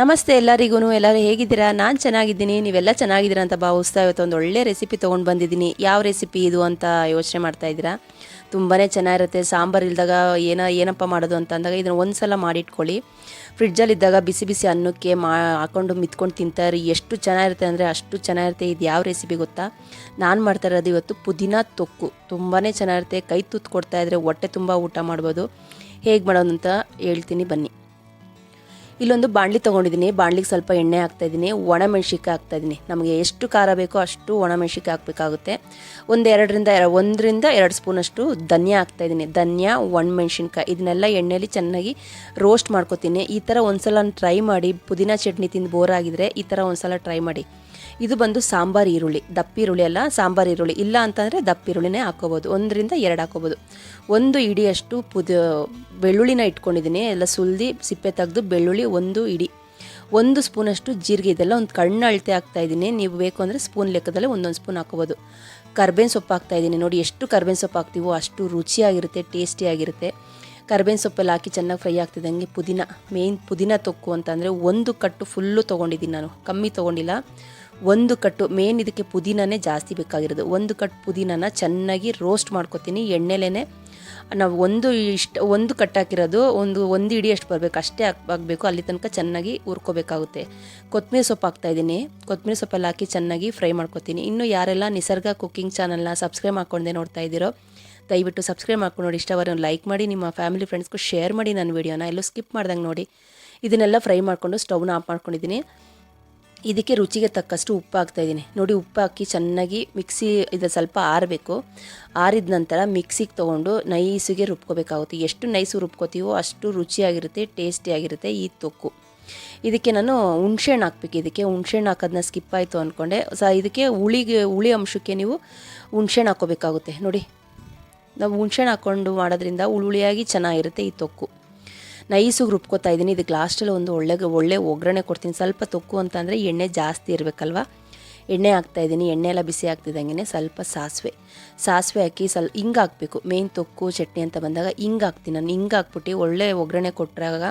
ನಮಸ್ತೆ ಎಲ್ಲರಿಗೂ ಎಲ್ಲರೂ ಹೇಗಿದ್ದೀರಾ? ನಾನು ಚೆನ್ನಾಗಿದ್ದೀನಿ, ನೀವೆಲ್ಲ ಚೆನ್ನಾಗಿದ್ದೀರಾ ಅಂತ ಭಾವಿಸ್ತಾ ಇವತ್ತು ಒಂದು ಒಳ್ಳೆ ರೆಸಿಪಿ ತೊಗೊಂಡು ಬಂದಿದ್ದೀನಿ. ಯಾವ ರೆಸಿಪಿ ಇದು ಅಂತ ಯೋಚನೆ ಮಾಡ್ತಾ ಇದ್ದೀರಾ? ತುಂಬಾ ಚೆನ್ನಾಗಿರುತ್ತೆ. ಸಾಂಬಾರು ಇಲ್ದಾಗ ಏನೋ, ಏನಪ್ಪ ಮಾಡೋದು ಅಂತ ಅಂದಾಗ ಇದನ್ನು ಒಂದು ಸಲ ಮಾಡಿಟ್ಕೊಳ್ಳಿ. ಫ್ರಿಡ್ಜಲ್ಲಿದ್ದಾಗ ಬಿಸಿ ಬಿಸಿ ಅನ್ನಕ್ಕೆ ಮಾ, ಹಾಕೊಂಡು ಮಿತ್ಕೊಂಡು ತಿಂತಾರೆ ಎಷ್ಟು ಚೆನ್ನಾಗಿರುತ್ತೆ ಅಂದರೆ ಅಷ್ಟು ಚೆನ್ನಾಗಿರುತ್ತೆ. ಇದು ಯಾವ ರೆಸಿಪಿ ಗೊತ್ತಾ? ನಾನು ಮಾಡ್ತಾ ಇರೋದು ಇವತ್ತು ಪುದೀನ ತೊಕ್ಕು. ತುಂಬಾ ಚೆನ್ನಾಗಿರುತ್ತೆ. ಕೈ ತುತ್ತು ಕೊಡ್ತಾ ಇದ್ದರೆ ಹೊಟ್ಟೆ ತುಂಬ ಊಟ ಮಾಡ್ಬೋದು. ಹೇಗೆ ಮಾಡೋದು ಅಂತ ಹೇಳ್ತೀನಿ ಬನ್ನಿ. ಇಲ್ಲೊಂದು ಬಾಣಲಿ ತೊಗೊಂಡಿದ್ದೀನಿ. ಬಾಣಲಿಗೆ ಸ್ವಲ್ಪ ಎಣ್ಣೆ ಹಾಕ್ತಾಯಿದ್ದೀನಿ. ಒಣಮೆಣ್ಸಿಕಾಯಿ ಹಾಕ್ತಾಯಿದ್ದೀನಿ. ನಮಗೆ ಎಷ್ಟು ಖಾರ ಬೇಕೋ ಅಷ್ಟು ಒಣಮೆಣ್ಸಿಕಾಯಿ ಹಾಕಬೇಕಾಗುತ್ತೆ. ಒಂದು ಎರಡರಿಂದ ಎರ, ಒಂದರಿಂದ ಎರಡು ಸ್ಪೂನಷ್ಟು ಧನ್ಯ ಹಾಕ್ತಾಯಿದ್ದೀನಿ. ಧನ್ಯ ಒಣಮೆಣ್ಸಿನ್ಕಾಯಿ ಇದನ್ನೆಲ್ಲ ಎಣ್ಣೆಯಲ್ಲಿ ಚೆನ್ನಾಗಿ ರೋಸ್ಟ್ ಮಾಡ್ಕೊತೀನಿ. ಈ ಥರ ಒಂದ್ಸಲ ಟ್ರೈ ಮಾಡಿ, ಪುದೀನ ಚಟ್ನಿ ತಿಂದು ಬೋರ್ ಆಗಿದ್ರೆ ಈ ಥರ ಒಂದ್ಸಲ ಟ್ರೈ ಮಾಡಿ. ಇದು ಬಂದು ಸಾಂಬಾರು ಈರುಳ್ಳಿ. ದಪ್ಪ ಈರುಳ್ಳಿ ಅಲ್ಲ, ಸಾಂಬಾರು ಈರುಳ್ಳಿ. ಇಲ್ಲ ಅಂತಂದರೆ ದಪ್ಪ ಈರುಳ್ಳಿನೇ ಹಾಕೋಬೋದು ಒಂದರಿಂದ ಎರಡು ಹಾಕೋಬೋದು ಒಂದು ಇಡಿಯಷ್ಟು ಪುದ, ಬೆಳ್ಳುಳ್ಳಿನ ಇಟ್ಕೊಂಡಿದ್ದೀನಿ. ಎಲ್ಲ ಸುಲ್ದಿ ಸಿಪ್ಪೆ ತೆಗೆದು ಬೆಳ್ಳುಳ್ಳಿ ಒಂದು ಇಡಿ. ಒಂದು ಸ್ಪೂನಷ್ಟು ಜೀರಿಗೆ, ಇದೆಲ್ಲ ಒಂದು ಕಣ್ಣು ಅಳತೆ ಹಾಕ್ತಾಯಿದ್ದೀನಿ ನೀವು ಬೇಕು ಅಂದರೆ ಸ್ಪೂನ್ ಲೆಕ್ಕದಲ್ಲಿ ಒಂದೊಂದು ಸ್ಪೂನ್ ಹಾಕೋಬೋದು. ಕರ್ಬೇವಿನ ಸೊಪ್ಪು ಹಾಕ್ತಾಯಿದ್ದೀನಿ ನೋಡಿ ಎಷ್ಟು ಕರ್ಬೇವಿನ ಸೊಪ್ಪು ಹಾಕ್ತೀವೋ ಅಷ್ಟು ರುಚಿಯಾಗಿರುತ್ತೆ ಟೇಸ್ಟಿಯಾಗಿರುತ್ತೆ ಕರ್ಬೇವಿನ ಸೊಪ್ಪಲ್ಲಿ ಹಾಕಿ ಚೆನ್ನಾಗಿ ಫ್ರೈ ಆಗ್ತಿದ್ದಂಗೆ ಪುದೀನ ಮೇಯ್ನ್ ಪುದೀನ ತೊಕ್ಕು ಅಂತಂದರೆ ಒಂದು ಕಟ್ಟು ಫುಲ್ಲು ತೊಗೊಂಡಿದ್ದೀನಿ ನಾನು. ಕಮ್ಮಿ ತೊಗೊಂಡಿಲ್ಲ. ಒಂದು ಕಟ್ಟು ಮೇನ್ ಇದಕ್ಕೆ ಪುದೀನನೇ ಜಾಸ್ತಿ ಬೇಕಾಗಿರೋದು. ಒಂದು ಕಟ್ಟು ಪುದೀನನ ಚೆನ್ನಾಗಿ ರೋಸ್ಟ್ ಮಾಡ್ಕೊತೀನಿ. ಎಣ್ಣೆಲೇ ನಾವು ಒಂದು ಇಷ್ಟ, ಒಂದು ಕಟ್ ಹಾಕಿರೋದು ಒಂದು ಒಂದು ಇಡಿ ಅಷ್ಟು ಬರಬೇಕು. ಅಷ್ಟೇ ಆಗಬೇಕು ಅಲ್ಲಿ ತನಕ ಚೆನ್ನಾಗಿ ಹುರ್ಕೋಬೇಕಾಗುತ್ತೆ. ಕೊತ್ತಂಬರಿ ಸೊಪ್ಪು ಹಾಕ್ತಾಯಿದ್ದೀನಿ ಕೊತ್ತಂಬರಿ ಸೊಪ್ಪಲ್ಲಿ ಹಾಕಿ ಚೆನ್ನಾಗಿ ಫ್ರೈ ಮಾಡ್ಕೊತೀನಿ. ಇನ್ನು ಯಾರೆಲ್ಲ ನಿಸರ್ಗ ಕುಕ್ಕಿಂಗ್ ಚಾನಲ್ನ ಸಬ್ಸ್ಕ್ರೈಬ್ ಮಾಡ್ಕೊಂಡೆ ನೋಡ್ತಾ ಇದ್ದೀರೋ, ದಯವಿಟ್ಟು ಸಬ್ಸ್ಕ್ರೈಬ್ ಮಾಡ್ಕೊಂಡು ನೋಡಿ. ಲೈಕ್ ಮಾಡಿ, ನಿಮ್ಮ ಫ್ಯಾಮಿಲಿ ಫ್ರೆಂಡ್ಸ್ಗೂ ಶೇರ್ ಮಾಡಿ ನನ್ನ ವೀಡಿಯೋನ. ಎಲ್ಲೂ ಸ್ಕಿಪ್ ಮಾಡ್ದಂಗೆ ನೋಡಿ. ಇದನ್ನೆಲ್ಲ ಫ್ರೈ ಮಾಡಿಕೊಂಡು ಸ್ಟವ್ನ ಆಫ್ ಮಾಡ್ಕೊಂಡಿದ್ದೀನಿ. ಇದಕ್ಕೆ ರುಚಿಗೆ ತಕ್ಕಷ್ಟು ಉಪ್ಪು ಹಾಕ್ತಾಯಿದ್ದೀನಿ ನೋಡಿ ಉಪ್ಪು ಹಾಕಿ ಚೆನ್ನಾಗಿ ಮಿಕ್ಸಿ ಇದು ಸ್ವಲ್ಪ ಆರಬೇಕು. ಆರಿದ ನಂತರ ಮಿಕ್ಸಿಗೆ ತೊಗೊಂಡು ನೈಸಿಗೆ ರುಬ್ಕೋಬೇಕಾಗುತ್ತೆ. ಎಷ್ಟು ನೈಸು ರುಬ್ಕೋತೀವೋ ಅಷ್ಟು ರುಚಿಯಾಗಿರುತ್ತೆ, ಟೇಸ್ಟಿಯಾಗಿರುತ್ತೆ ಈ ತೊಕ್ಕು. ಇದಕ್ಕೆ ನಾನು ಹುಣ್ಸೆಹಣ್ಣು ಹಾಕ್ಬೇಕು. ಇದಕ್ಕೆ ಹುಣ್ಸೆಹಣ್ಣು ಹಾಕೋದನ್ನ ಸ್ಕಿಪ್ ಆಯಿತು ಅಂದ್ಕೊಂಡೆ ಸ, ಇದಕ್ಕೆ ಹುಳಿಗೆ, ಹುಳಿ ಅಂಶಕ್ಕೆ ನೀವು ಹುಣ್ಸೆಹಣ್ಣು ಹಾಕ್ಕೋಬೇಕಾಗುತ್ತೆ. ನೋಡಿ, ನಾವು ಹುಣ್ಸೆಹಣ್ಣು ಹಾಕ್ಕೊಂಡು ಮಾಡೋದ್ರಿಂದ ಹುಳಿಯಾಗಿ ಚೆನ್ನಾಗಿರುತ್ತೆ ಈ ತೊಕ್ಕು. ನೈಸಿಗೆ ರುಬ್ಕೋತಾ ಇದ್ದೀನಿ. ಇದಕ್ಕೆ ಲಾಸ್ಟಲ್ಲಿ ಒಂದು ಒಳ್ಳೆ ಒಳ್ಳೆ ಒಗ್ಗರಣೆ ಕೊಡ್ತೀನಿ. ಸ್ವಲ್ಪ ತೊಕ್ಕು ಅಂತಂದರೆ ಎಣ್ಣೆ ಜಾಸ್ತಿ ಇರಬೇಕಲ್ವ? ಎಣ್ಣೆ ಹಾಕ್ತಾ ಇದ್ದೀನಿ. ಎಣ್ಣೆ ಎಲ್ಲ ಬಿಸಿ ಆಗ್ತಿದ್ದಂಗೆ ಸ್ವಲ್ಪ ಸಾಸಿವೆ. ಸಾಸಿವೆ ಹಾಕಿ ಸ್ವಲ್ಪ ಹಿಂಗೆ ಹಾಕಬೇಕು. ಮೇನ್ ತೊಕ್ಕು, ಚಟ್ನಿ ಅಂತ ಬಂದಾಗ ಹಿಂಗೆ ಹಾಕ್ತೀನಿ ನಾನು. ಹಿಂಗೆ ಹಾಕ್ಬಿಟ್ಟು ಒಳ್ಳೆ ಒಗ್ಗರಣೆ ಕೊಟ್ಟಾಗ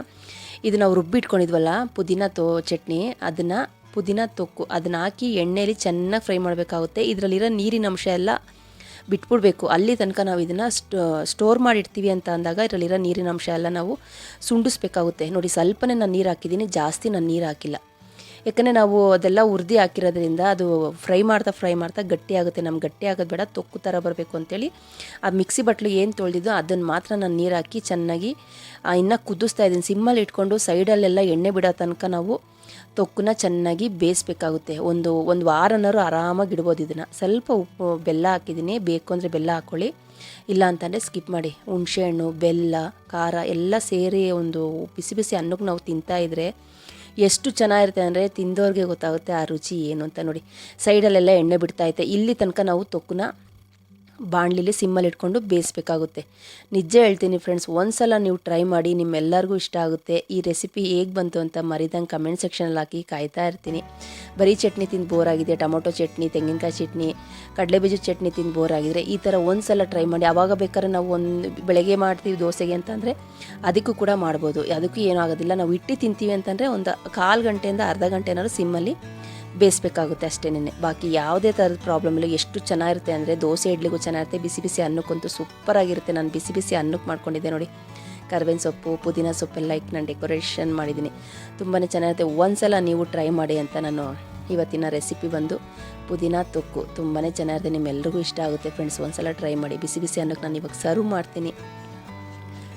ಇದು ನಾವು ರುಬ್ಬಿಟ್ಕೊಂಡಿದ್ವಲ್ಲ, ಪುದೀನ ತೋ, ಚಟ್ನಿ, ಅದನ್ನು ಪುದೀನ ತೊಕ್ಕು, ಅದನ್ನ ಹಾಕಿ ಎಣ್ಣೆಯಲ್ಲಿ ಚೆನ್ನಾಗಿ ಫ್ರೈ ಮಾಡಬೇಕಾಗುತ್ತೆ. ಇದರಲ್ಲಿರೋ ನೀರಿನ ಅಂಶ ಎಲ್ಲ ಬಿಟ್ಬಿಡ್ಬೇಕು. ಅಲ್ಲಿ ತನಕ ನಾವು ಇದನ್ನು ಸ್ಟೋರ್ ಮಾಡಿಡ್ತೀವಿ ಅಂತ ಅಂದಾಗ ಇದರಲ್ಲಿರೋ ನೀರಿನ ಅಂಶ ಎಲ್ಲ ನಾವು ಸುಂಡಿಸ್ಬೇಕಾಗುತ್ತೆ ನೋಡಿ, ಸ್ವಲ್ಪನೇ ನಾನು ನೀರು ಹಾಕಿದ್ದೀನಿ, ಜಾಸ್ತಿ ನಾನು ನೀರು ಹಾಕಿಲ್ಲ. ಯಾಕಂದರೆ ನಾವು ಅದೆಲ್ಲ ಉರ್ದಿ ಹಾಕಿರೋದ್ರಿಂದ ಅದು ಫ್ರೈ ಮಾಡ್ತಾ ಫ್ರೈ ಮಾಡ್ತಾ ಗಟ್ಟಿ ಆಗುತ್ತೆ. ನಮ್ಗೆ ಗಟ್ಟಿ ಆಗೋದು ಬೇಡ, ತೊಕ್ಕು ಥರ ಬರಬೇಕು ಅಂತೇಳಿ ಆ ಮಿಕ್ಸಿ ಬಟ್ಲು ಏನು ತೊಳೆದಿದ್ದೋ ಅದನ್ನು ಮಾತ್ರ ನಾನು ನೀರು ಹಾಕಿ ಚೆನ್ನಾಗಿ ಇನ್ನೂ ಕುದಿಸ್ತಾ ಇದ್ದೀನಿ. ಸಿಮ್ಮಲ್ಲಿ ಇಟ್ಕೊಂಡು ಸೈಡಲ್ಲೆಲ್ಲ ಎಣ್ಣೆ ಬಿಡೋ ತನಕ ನಾವು ತೊಕ್ಕನ್ನ ಚೆನ್ನಾಗಿ ಬೇಯಿಸ್ಬೇಕಾಗುತ್ತೆ. ಒಂದು ಒಂದು ವಾರನಾರು ಆರಾಮಾಗಿ ಇಡ್ಬೋದು ಇದನ್ನು. ಸ್ವಲ್ಪ ಉಪ್ಪು, ಬೆಲ್ಲ ಹಾಕಿದ್ದೀನಿ. ಬೇಕು ಅಂದರೆ ಬೆಲ್ಲ ಹಾಕ್ಕೊಳ್ಳಿ ಇಲ್ಲ ಅಂತಂದರೆ ಸ್ಕಿಪ್ ಮಾಡಿ. ಹುಣಸೆಹಣ್ಣು ಬೆಲ್ಲ, ಖಾರ ಎಲ್ಲ ಸೇರಿ ಒಂದು ಬಿಸಿ ಬಿಸಿ ಅನ್ನಕ್ಕೆ ನಾವು ತಿಂತಾ ಇದ್ದರೆ ಎಷ್ಟು ಚೆನ್ನಾಗಿರುತ್ತೆ ಅಂದರೆ ತಿಂದೋರಿಗೆ ಗೊತ್ತಾಗುತ್ತೆ ಆ ರುಚಿ ಏನು ಅಂತ ನೋಡಿ. ಸೈಡಲ್ಲೆಲ್ಲ ಎಣ್ಣೆ ಬಿಡ್ತಾಯಿತ್ತೆ ಇಲ್ಲಿ ತನಕ ನಾವು ತೊಕ್ಕನ್ನ ಬಾಣಲಿಲಿ ಸಿಮ್ಮಲ್ಲಿ ಇಟ್ಕೊಂಡು ಬೇಯಿಸ್ಬೇಕಾಗುತ್ತೆ. ನಿಜ ಹೇಳ್ತೀನಿ ಫ್ರೆಂಡ್ಸ್ ಒಂದ್ಸಲ ನೀವು ಟ್ರೈ ಮಾಡಿ ನಿಮ್ಮೆಲ್ಲರಿಗೂ ಇಷ್ಟ ಆಗುತ್ತೆ. ಈ ರೆಸಿಪಿ ಹೇಗೆ ಬಂತು ಅಂತ ಮರಿದಂಗೆ ಕಮೆಂಟ್ ಸೆಕ್ಷನಲ್ಲಿ ಹಾಕಿ ಕಾಯ್ತಾ ಇರ್ತೀನಿ. ಬರೀ ಚಟ್ನಿ ತಿಂದು ಬೋರ್ ಆಗಿದೆ, ಟೊಮೊಟೊ ಚಟ್ನಿ, ತೆಂಗಿನಕಾಯಿ ಚಟ್ನಿ ಕಡಲೆಬೀಜದ ಚಟ್ನಿ ತಿಂದು ಬೋರ್ ಆಗಿದ್ರೆ ಈ ಥರ ಒಂದು ಸಲ ಟ್ರೈ ಮಾಡಿ. ಆವಾಗ ಬೇಕಾದ್ರೆ ನಾವು ಒಂದು ಬೆಳಗ್ಗೆ ಮಾಡ್ತೀವಿ ದೋಸೆಗೆ ಅಂತಂದರೆ ಅದಕ್ಕೂ ಕೂಡ ಮಾಡ್ಬೋದು. ಅದಕ್ಕೂ ಏನೂ ಆಗೋದಿಲ್ಲ. ನಾವು ಇಟ್ಟು ತಿಂತೀವಿ ಅಂತಂದರೆ ಒಂದು ಕಾಲು ಗಂಟೆಯಿಂದ ಅರ್ಧ ಗಂಟೆ ಏನಾದ್ರು ಸಿಮ್ಮಲ್ಲಿ ಬೇಯಿಸ್ಬೇಕಾಗುತ್ತೆ ಅಷ್ಟೇನೆ ಬಾಕಿ ಯಾವುದೇ ಥರದ ಪ್ರಾಬ್ಲಮ್ ಇಲ್ಲ. ಎಷ್ಟು ಚೆನ್ನಾಗಿರುತ್ತೆ ಅಂದರೆ ದೋಸೆ, ಇಡ್ಲಿಗೂ ಚೆನ್ನಾಗಿರುತ್ತೆ. ಬಿಸಿ ಬಿಸಿ ಅನ್ನಕ್ಕಂತೂ ಸೂಪರಾಗಿರುತ್ತೆ ನಾನು ಬಿಸಿ ಬಿಸಿ ಅನ್ನಕ್ಕೆ ಮಾಡ್ಕೊಂಡಿದ್ದೆ ನೋಡಿ. ಕರ್ಬೇವಿನ ಸೊಪ್ಪು, ಪುದೀನ ಸೊಪ್ಪೆಲ್ಲ ಇಟ್ಟು ನಾನು ಡೆಕೋರೇಷನ್ ಮಾಡಿದ್ದೀನಿ. ತುಂಬಾ ಚೆನ್ನಾಗಿರುತ್ತೆ. ಒಂದ್ಸಲ ನೀವು ಟ್ರೈ ಮಾಡಿ ಅಂತ ನಾನು ಇವತ್ತಿನ ರೆಸಿಪಿ ಬಂದು ಪುದೀನ, ತೊಕ್ಕು ತುಂಬಾ ಚೆನ್ನಾಗಿರುತ್ತೆ. ನಿಮ್ಮೆಲ್ಲರಿಗೂ ಇಷ್ಟ ಆಗುತ್ತೆ ಫ್ರೆಂಡ್ಸ್ ಒಂದ್ಸಲ ಟ್ರೈ ಮಾಡಿ. ಬಿಸಿ ಬಿಸಿ ಅನ್ನಕ್ಕೆ ನಾನು ಇವಾಗ ಸರ್ವ್ ಮಾಡ್ತೀನಿ.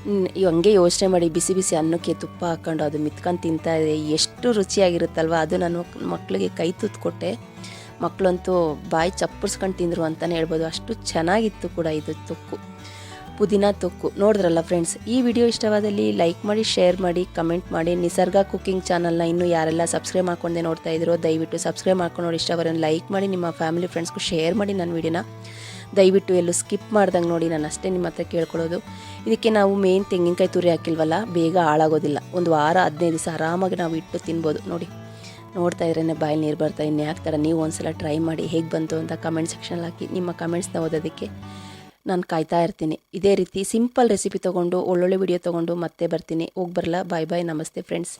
ಹಂಗೆ ಯೋಚನೆ ಮಾಡಿ ಬಿಸಿ ಬಿಸಿ ಅನ್ನಕ್ಕೆ ತುಪ್ಪ ಹಾಕ್ಕೊಂಡು ಅದು ಮಿತ್ಕೊಂಡು ತಿಂತಾ ಇದೆ ಎಷ್ಟು ರುಚಿಯಾಗಿರುತ್ತಲ್ವ? ಅದು ನಾನು ಮಕ್ಕಳಿಗೆ ಕೈ ತುತ್ತು ಕೊಟ್ಟೆ ಮಕ್ಕಳಂತೂ ಬಾಯಿ ಚಪ್ಪರ್ಸ್ಕೊಂಡು ತಿಂದರು ಅಂತಲೇ ಹೇಳ್ಬೋದು. ಅಷ್ಟು ಚೆನ್ನಾಗಿತ್ತು ಕೂಡ ಇದು ತೊಕ್ಕು. ಪುದೀನ ತೊಕ್ಕು. ನೋಡಿದ್ರಲ್ಲ ಫ್ರೆಂಡ್ಸ್ ಈ ವಿಡಿಯೋ ಇಷ್ಟವಾದಲ್ಲಿ ಲೈಕ್ ಮಾಡಿ ಶೇರ್ ಮಾಡಿ ಕಮೆಂಟ್ ಮಾಡಿ. ನಿಸರ್ಗ ಕುಕ್ಕಿಂಗ್ ಚಾನಲ್ನ ಇನ್ನೂ ಯಾರೆಲ್ಲ ಸಬ್ಸ್ಕ್ರೈಬ್ ಮಾಡ್ಕೊಂಡೆ ನೋಡ್ತಾ ಇದ್ದೀರೋ ದಯವಿಟ್ಟು ಸಬ್ಸ್ಕ್ರೈಬ್ ಮಾಡ್ಕೊಂಡು ನೋಡಿ. ಇಷ್ಟವರನ್ನು ಲೈಕ್ ಮಾಡಿ, ನಿಮ್ಮ ಫ್ಯಾಮಿಲಿ ಫ್ರೆಂಡ್ಸ್ಗೂ ಶೇರ್ ಮಾಡಿ ನನ್ನ ವಿಡಿಯೋನ. ದಯವಿಟ್ಟು ಎಲ್ಲೂ ಸ್ಕಿಪ್ ಮಾಡ್ದಂಗೆ ನೋಡಿ, ನಾನು ಅಷ್ಟೇ ನಿಮ್ಮ ಹತ್ರ ಕೇಳ್ಕೊಳ್ಳೋದು. ಇದಕ್ಕೆ ನಾವು ಮೇನ್ ತೆಂಗಿನಕಾಯಿ ತುರಿ ಹಾಕಿಲ್ವಲ್ಲ, ಬೇಗ ಹಾಳಾಗೋದಿಲ್ಲ. ಒಂದು ವಾರ, ಹದಿನೈದು ದಿವಸ ಆರಾಮಾಗಿ ನಾವು ಇಟ್ಟು ತಿನ್ಬೋದು. ನೋಡಿ, ನೋಡ್ತಾ ಇದ್ರೇ ಬಾಯಲ್ಲಿ ನೀರು ಬರ್ತಾ ಇನ್ನು ಯಾಕೆ ನೀವು ಒಂದ್ಸಲ ಟ್ರೈ ಮಾಡಿ ಹೇಗೆ ಬಂತು ಅಂತ ಕಮೆಂಟ್ ಸೆಕ್ಷನಲ್ಲಿ ಹಾಕಿ. ನಿಮ್ಮ ಕಮೆಂಟ್ಸ್ನ ಓದೋದಕ್ಕೆ ನಾನು ಕಾಯ್ತಾ ಇರ್ತೀನಿ. ಇದೇ ರೀತಿ ಸಿಂಪಲ್ ರೆಸಿಪಿ ತೊಗೊಂಡು, ಒಳ್ಳೊಳ್ಳೆ ವಿಡಿಯೋ ತೊಗೊಂಡು ಮತ್ತೆ ಬರ್ತೀನಿ. ಹೋಗಿ ಬರಲ್ಲ ಬಾಯ್ ಬಾಯ್ ನಮಸ್ತೆ ಫ್ರೆಂಡ್ಸ್